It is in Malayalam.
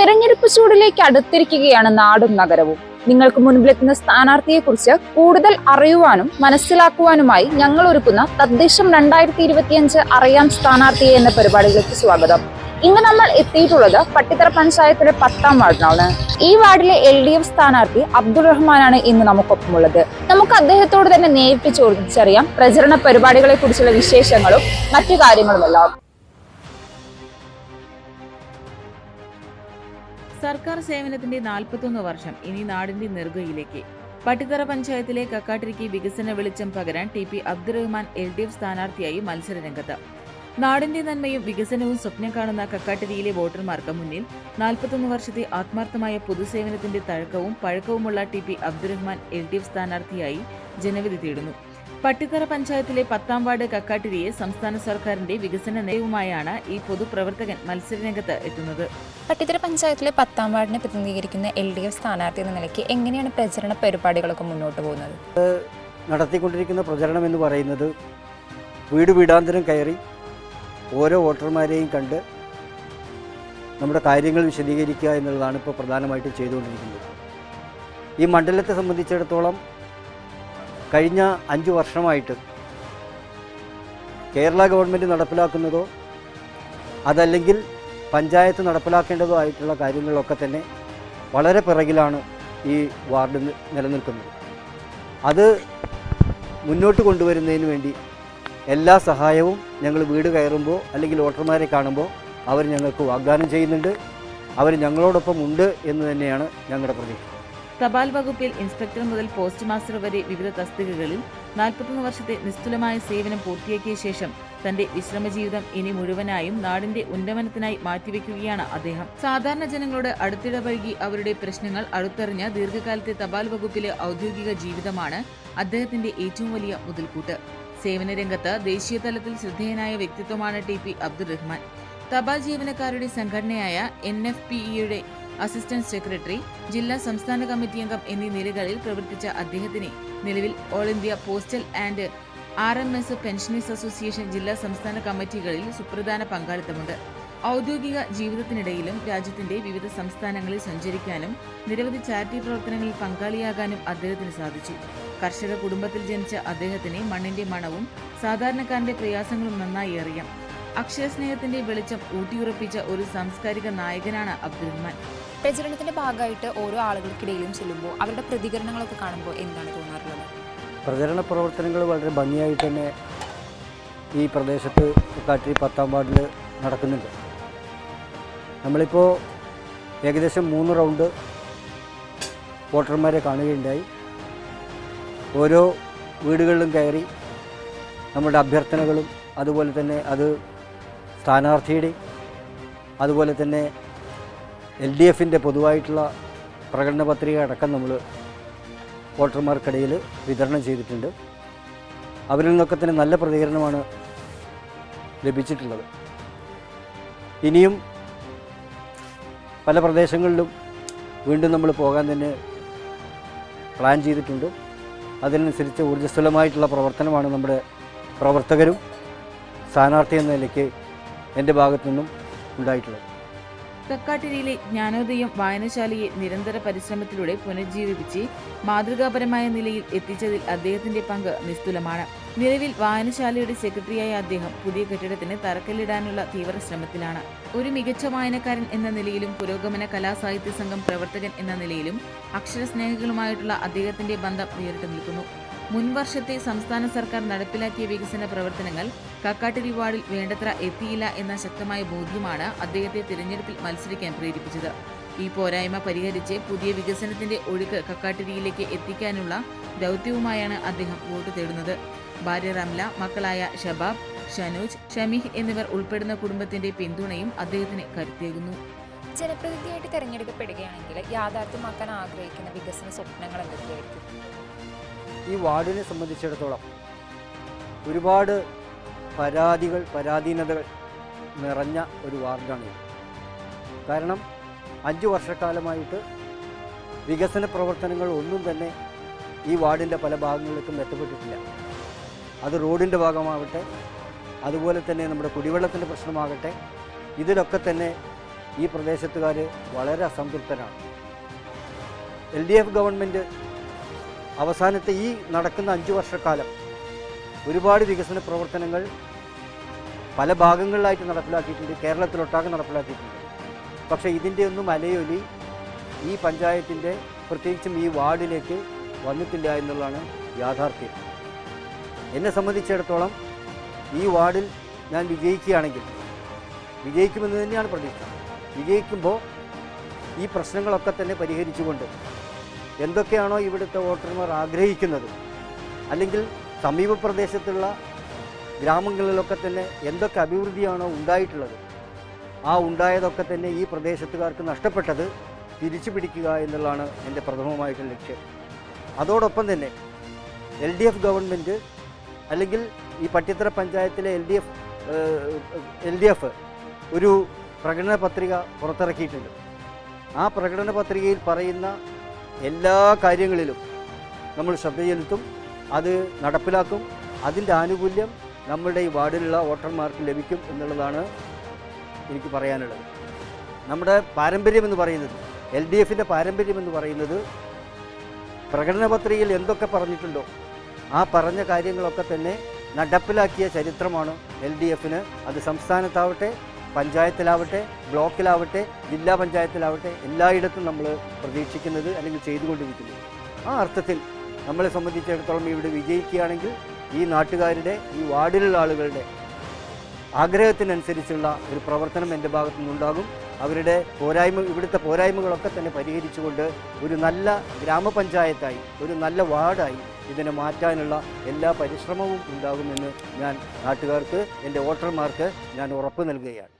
തെരഞ്ഞെടുപ്പ് ചൂടിലേക്ക് അടുത്തിരിക്കുകയാണ് നാടും നഗരവും. നിങ്ങൾക്ക് മുൻപിലെത്തുന്ന സ്ഥാനാർത്ഥിയെക്കുറിച്ച് കൂടുതൽ അറിയുവാനും മനസ്സിലാക്കുവാനുമായി ഞങ്ങൾ ഒരുക്കുന്ന തദ്ദേശം രണ്ടായിരത്തി ഇരുപത്തിയഞ്ച് അറിയാം സ്ഥാനാർത്ഥിയെ എന്ന പരിപാടിയിലേക്ക് സ്വാഗതം. ഇന്ന് നമ്മൾ എത്തിയിട്ടുള്ളത് പട്ടിത്തറ പഞ്ചായത്തിലെ പത്താം വാർഡിനാണ് ഈ വാർഡിലെ എൽ ഡി എഫ് സ്ഥാനാർത്ഥി അബ്ദുൾ റഹ്മാനാണ് ഇന്ന് നമുക്കൊപ്പമുള്ളത്. നമുക്ക് അദ്ദേഹത്തോട് തന്നെ നേരിട്ട് ചോദിച്ചറിയാം. പ്രചരണ പരിപാടികളെ കുറിച്ചുള്ള വിശേഷങ്ങളും മറ്റു കാര്യങ്ങളുമെല്ലാം. സർക്കാർ സേവനത്തിന്റെ നാൽപ്പത്തൊന്ന് വർഷം ഇനി നാടിന്റെ നെറുകയിലേക്ക് പട്ടിത്തറ പഞ്ചായത്തിലെ കക്കാട്ടിരിക്ക് വികസന വെളിച്ചം പകരാൻ T P Abdurahman L D F സ്ഥാനാർത്ഥിയായി മത്സരരംഗത്ത്. നാടിന്റെ നന്മയും വികസനവും സ്വപ്നം കാണുന്ന കക്കാട്ടിരിയിലെ വോട്ടർമാർക്ക് മുന്നിൽ നാൽപ്പത്തൊന്ന് വർഷത്തെ ആത്മാർത്ഥമായ പൊതുസേവനത്തിന്റെ തഴക്കവും പഴക്കവുമുള്ള T P Abdurahman L D F സ്ഥാനാർത്ഥിയായി ജനവിധി തേടുന്നു. പട്ടിത്തറ പഞ്ചായത്തിലെ പത്താം വാർഡ് കക്കാട്ടിരിയെ സംസ്ഥാന സർക്കാരിന്റെ വികസന നയവുമായാണ് ഈ പൊതുപ്രവർത്തകൻ മത്സരരംഗത്ത് എത്തുന്നത്. പട്ടിത്തറ പഞ്ചായത്തിലെ പത്താം വാർഡിനെ പ്രതിനിധീകരിക്കുന്ന എൽ ഡി എഫ് സ്ഥാനാർത്ഥി എന്ന നിലയ്ക്ക് എങ്ങനെയാണ് പ്രചരണ പരിപാടികളൊക്കെ മുന്നോട്ട് പോകുന്നത്? നടത്തിക്കൊണ്ടിരിക്കുന്ന പ്രചരണം എന്ന് പറയുന്നത് വീട് വീടാന്തരം കയറി ഓരോ വോട്ടർമാരെയും കണ്ട് നമ്മുടെ കാര്യങ്ങൾ വിശദീകരിക്കുക എന്നുള്ളതാണ് ഇപ്പോൾ പ്രധാനമായിട്ടും ചെയ്തുകൊണ്ടിരിക്കുന്നത്. ഈ മണ്ഡലത്തെ സംബന്ധിച്ചിടത്തോളം കഴിഞ്ഞ അഞ്ച് വർഷമായിട്ട് കേരള ഗവൺമെന്റ് നടപ്പിലാക്കുന്നതോ അതല്ലെങ്കിൽ പഞ്ചായത്ത് നടപ്പിലാക്കേണ്ടതോ ആയിട്ടുള്ള കാര്യങ്ങളിലൊക്കെ തന്നെ വളരെ പിറകിലാണ് ഈ വാർഡ് നിലനിൽക്കുന്നത്. അത് മുന്നോട്ട് കൊണ്ടുവരുന്നതിന് വേണ്ടി എല്ലാ സഹായവും ഞങ്ങൾ വീട് കയറുമ്പോൾ അല്ലെങ്കിൽ വോട്ടർമാരെ കാണുമ്പോൾ അവർ ഞങ്ങൾക്ക് വാഗ്ദാനം ചെയ്യുന്നുണ്ട്. അവർ ഞങ്ങളോടൊപ്പം ഉണ്ട് എന്ന് തന്നെയാണ് ഞങ്ങളുടെ പ്രതീക്ഷ. തപാൽ വകുപ്പിൽ ഇൻസ്പെക്ടർ മുതൽ പോസ്റ്റ് മാസ്റ്റർ വരെ വിവിധ തസ്തികകളിൽ നാൽപ്പത്തൊന്ന് വർഷത്തെ നിസ്തുലമായ സേവനം പൂർത്തിയാക്കിയ ശേഷം തന്റെ വിശ്രമജീവിതം ഇനി മുഴുവനായും നാടിന്റെ ഉന്നമനത്തിനായി മാറ്റിവെക്കുകയാണ് അദ്ദേഹം. സാധാരണ ജനങ്ങളോട് അടുത്തിടപഴകി അവരുടെ പ്രശ്നങ്ങൾ അടുത്തറിഞ്ഞ ദീർഘകാലത്തെ തപാൽ വകുപ്പിലെ ഔദ്യോഗിക ജീവിതമാണ് അദ്ദേഹത്തിന്റെ ഏറ്റവും വലിയ മുതൽക്കൂട്ട്. സേവന രംഗത്ത് ദേശീയ തലത്തിൽ ശ്രദ്ധേയനായ വ്യക്തിത്വമാണ് ടി പി അബ്ദുൾ റഹ്മാൻ തപാൽ ജീവനക്കാരുടെ സംഘടനയായ എൻ എഫ് പി ഇയുടെ അസിസ്റ്റന്റ് സെക്രട്ടറി ജില്ലാ സംസ്ഥാന കമ്മിറ്റി അംഗം എന്നീ നിലകളിൽ പ്രവർത്തിച്ച അദ്ദേഹത്തിന് നിലവിൽ all India postal and R M S pensioners association ജില്ലാ സംസ്ഥാന കമ്മിറ്റികളിൽ സുപ്രധാന പങ്കാളിത്തമുണ്ട്. ഔദ്യോഗിക ജീവിതത്തിനിടയിലും രാജ്യത്തിന്റെ വിവിധ സംസ്ഥാനങ്ങളിൽ സഞ്ചരിക്കാനും നിരവധി ചാരിറ്റി പ്രവർത്തനങ്ങളിൽ പങ്കാളിയാകാനും അദ്ദേഹത്തിന് സാധിച്ചു. കർഷക കുടുംബത്തിൽ ജനിച്ച അദ്ദേഹത്തിന് മണ്ണിന്റെ മണവും സാധാരണക്കാരന്റെ പ്രയാസങ്ങളും നന്നായി അറിയാം. അക്ഷരസ്നേഹത്തിന്റെ വെളിച്ചം ഊട്ടിയുറപ്പിച്ച ഒരു സാംസ്കാരിക നായകനാണ് അബ്ദുറഹ്മാൻ. പ്രചരണത്തിന്റെ ഭാഗമായിട്ട് ഓരോ ആളുകൾക്കിടയിലും ചെല്ലുമ്പോൾ അവരുടെ പ്രതികരണങ്ങളൊക്കെ കാണുമ്പോൾ എന്താണ് തോന്നാറുള്ളത്? പ്രചരണ പ്രവർത്തനങ്ങൾ വളരെ ഭംഗിയായിട്ട് തന്നെ ഈ പ്രദേശത്ത് കാട്ടി പത്താം വാർഡിൽ നടക്കുന്നുണ്ട്. നമ്മളിപ്പോൾ ഏകദേശം മൂന്ന് റൗണ്ട് വോട്ടർമാരെ കാണുകയുണ്ടായി. ഓരോ വീടുകളിലും കയറി നമ്മുടെ അഭ്യർത്ഥനകളും അതുപോലെ തന്നെ അത് സ്ഥാനാർത്ഥിയുടെയും അതുപോലെ തന്നെ എൽ ഡി എഫിന്റെ പൊതുവായിട്ടുള്ള പ്രകടന പത്രിക അടക്കം നമ്മൾ വോട്ടർമാർക്കിടയിൽ വിതരണം ചെയ്തിട്ടുണ്ട്. അവരിൽ നിന്നൊക്കെ തന്നെ നല്ല പ്രതികരണമാണ് ലഭിച്ചിട്ടുള്ളത്. ഇനിയും പല പ്രദേശങ്ങളിലും വീണ്ടും നമ്മൾ പോകാൻ തന്നെ പ്ലാൻ ചെയ്തിട്ടുണ്ട്. അതിനനുസരിച്ച് ഊർജസ്വലമായിട്ടുള്ള പ്രവർത്തനമാണ് നമ്മുടെ പ്രവർത്തകരും സ്ഥാനാർത്ഥി എന്ന നിലയ്ക്ക് എന്റെ ഭാഗത്തു നിന്നും ഉണ്ടായിട്ടുള്ളത്. കക്കാട്ടിരിയിലെ ജ്ഞാനോദയം വായനശാലയെ നിരന്തര പരിശ്രമത്തിലൂടെ പുനരുജ്ജീവിപ്പിച്ച് മാതൃകാപരമായ നിലയിൽ എത്തിച്ചതിൽ അദ്ദേഹത്തിന്റെ പങ്ക് നിസ്തുലമാണ്. നിലവിൽ വായനശാലയുടെ സെക്രട്ടറിയായ അദ്ദേഹം പുതിയ കെട്ടിടത്തിന് തറക്കല്ലിടാനുള്ള തീവ്ര ശ്രമത്തിലാണ് ഒരു മികച്ച വായനക്കാരൻ എന്ന നിലയിലും പുരോഗമന കലാസാഹിത്യ സംഘം പ്രവർത്തകൻ എന്ന നിലയിലും അക്ഷരസ്നേഹികളുമായിട്ടുള്ള അദ്ദേഹത്തിന്റെ ബന്ധം നേരിട്ട് നിൽക്കുന്നു. മുൻ വർഷത്തെ സംസ്ഥാന സർക്കാർ നടപ്പിലാക്കിയ വികസന പ്രവർത്തനങ്ങൾ കക്കാട്ടിരി വാർഡിൽ വേണ്ടത്ര എത്തിയില്ല എന്ന ശക്തമായ ബോധ്യമാണ് അദ്ദേഹത്തെ തിരഞ്ഞെടുപ്പിൽ മത്സരിക്കാൻ പ്രേരിപ്പിച്ചത്. ഈ പോരായ്മ പരിഹരിച്ച് പുതിയ വികസനത്തിന്റെ ഒഴുക്ക് കക്കാട്ടിരിയിലേക്ക് എത്തിക്കാനുള്ള ദൗത്യവുമായാണ് അദ്ദേഹം വോട്ട് തേടുന്നത്. ഭാര്യ റംല മക്കളായ ഷബാബ് ഷനൂജ് ഷമീഹ് എന്നിവർ ഉൾപ്പെടുന്ന കുടുംബത്തിന്റെ പിന്തുണയും അദ്ദേഹത്തിന് കരുത്തേകുന്നു ജനപ്രതിനിധിയായിട്ട് തിരഞ്ഞെടുക്കപ്പെടുകയാണെങ്കിൽ യാഥാർത്ഥ്യമാക്കാൻ ആഗ്രഹിക്കുന്ന വികസന സ്വപ്നങ്ങൾ എന്തൊക്കെയായിരിക്കും? ഈ വാർഡിനെ സംബന്ധിച്ചിടത്തോളം ഒരുപാട് പരാതികൾ പരാധീനതകൾ നിറഞ്ഞ ഒരു വാർഡാണ് കാരണം അഞ്ച് വർഷക്കാലമായിട്ട് വികസന പ്രവർത്തനങ്ങൾ ഒന്നും തന്നെ ഈ വാർഡിന്റെ പല ഭാഗങ്ങളിലേക്കും എത്തപ്പെട്ടിട്ടില്ല. അത് റോഡിന്റെ ഭാഗമാവട്ടെ അതുപോലെ തന്നെ നമ്മുടെ കുടിവെള്ളത്തിന്റെ പ്രശ്നമാകട്ടെ ഇതിലൊക്കെ തന്നെ ഈ പ്രദേശത്തുകാർ വളരെ അസംതൃപ്തരാണ് എൽ ഡി എഫ് ഗവൺമെന്റ് അവസാനത്തെ ഈ നടക്കുന്ന അഞ്ച് വർഷക്കാലം ഒരുപാട് വികസന പ്രവർത്തനങ്ങൾ പല ഭാഗങ്ങളിലായിട്ട് നടപ്പിലാക്കിയിട്ടുണ്ട് കേരളത്തിലൊട്ടാകെ നടപ്പിലാക്കിയിട്ടുണ്ട്. പക്ഷേ ഇതിന്റെ ഒന്നും അലയൊലി ഈ പഞ്ചായത്തിന്റെ പ്രത്യേകിച്ചും ഈ വാർഡിലേക്ക് വന്നിട്ടില്ല എന്നുള്ളതാണ് യാഥാർത്ഥ്യം. എന്നെ സംബന്ധിച്ചിടത്തോളം ഈ വാർഡിൽ ഞാൻ വിജയിക്കുകയാണെങ്കിൽ വിജയിക്കുമെന്ന് തന്നെയാണ് പ്രതീക്ഷ. വിജയിക്കുമ്പോൾ ഈ പ്രശ്നങ്ങളൊക്കെ തന്നെ പരിഹരിച്ചുകൊണ്ട് എന്തൊക്കെയാണോ ഇവിടുത്തെ വോട്ടർമാർ ആഗ്രഹിക്കുന്നത് അല്ലെങ്കിൽ സമീപ പ്രദേശത്തുള്ള ഗ്രാമങ്ങളിലൊക്കെ തന്നെ എന്തൊക്കെ അഭിവൃദ്ധിയാണോ ഉണ്ടായിട്ടുള്ളത് ആ ഉണ്ടായതൊക്കെ തന്നെ ഈ പ്രദേശത്തുകാർക്ക് നഷ്ടപ്പെട്ടത് തിരിച്ചു പിടിക്കുക എന്നുള്ളതാണ് എന്റെ പ്രഥമമായിട്ടുള്ള ലക്ഷ്യം. അതോടൊപ്പം തന്നെ എൽ ഡി എഫ് ഗവൺമെന്റ് അല്ലെങ്കിൽ ഈ പട്ടിത്തറ പഞ്ചായത്തിലെ L D F L D F ഒരു പ്രകടന പത്രിക പുറത്തിറക്കിയിട്ടുണ്ട്. ആ പ്രകടന പത്രികയിൽ പറയുന്ന എല്ലാ കാര്യങ്ങളിലും നമ്മൾ ശ്രദ്ധ ചെലുത്തും അത് നടപ്പിലാക്കും അതിന്റെ ആനുകൂല്യം നമ്മുടെ ഈ വാർഡിലുള്ള വോട്ടർമാർക്ക് ലഭിക്കും എന്നുള്ളതാണ് എനിക്ക് പറയാനുള്ളത്. നമ്മുടെ പാരമ്പര്യം എന്ന് പറയുന്നത് എൽ ഡി എഫിന്റെ പാരമ്പര്യം എന്ന് പറയുന്നത് പ്രകടന പത്രികയിൽ എന്തൊക്കെ പറഞ്ഞിട്ടുണ്ടോ ആ പറഞ്ഞ കാര്യങ്ങളൊക്കെ തന്നെ നടപ്പിലാക്കിയ ചരിത്രമാണ് എൽ ഡി എഫിന് അത് സംസ്ഥാനത്താവട്ടെ പഞ്ചായത്തിലാവട്ടെ ബ്ലോക്കിലാവട്ടെ ജില്ലാ പഞ്ചായത്തിലാവട്ടെ എല്ലായിടത്തും നമ്മൾ പ്രതീക്ഷിക്കുന്നത് അല്ലെങ്കിൽ ചെയ്തുകൊണ്ടിരിക്കുന്നത് ആ അർത്ഥത്തിൽ നമ്മളെ സംബന്ധിച്ചിടത്തോളം ഇവിടെ വിജയിക്കുകയാണെങ്കിൽ ഈ നാട്ടുകാരുടെ ഈ വാർഡിലുള്ള ആളുകളുടെ ആഗ്രഹത്തിനനുസരിച്ചുള്ള ഒരു പ്രവർത്തനം എന്റെ ഭാഗത്തു നിന്നുണ്ടാകും അവരുടെ പോരായ്മ ഇവിടുത്തെ പോരായ്മകളൊക്കെ തന്നെ പരിഹരിച്ചുകൊണ്ട് ഒരു നല്ല ഗ്രാമപഞ്ചായത്തായി ഒരു നല്ല വാർഡായി ഇതിനെ മാറ്റാനുള്ള എല്ലാ പരിശ്രമവും ഉണ്ടാകുമെന്ന് ഞാൻ നാട്ടുകാർക്ക് എന്റെ വോട്ടർമാർക്ക് ഞാൻ ഉറപ്പ് നൽകുകയാണ്.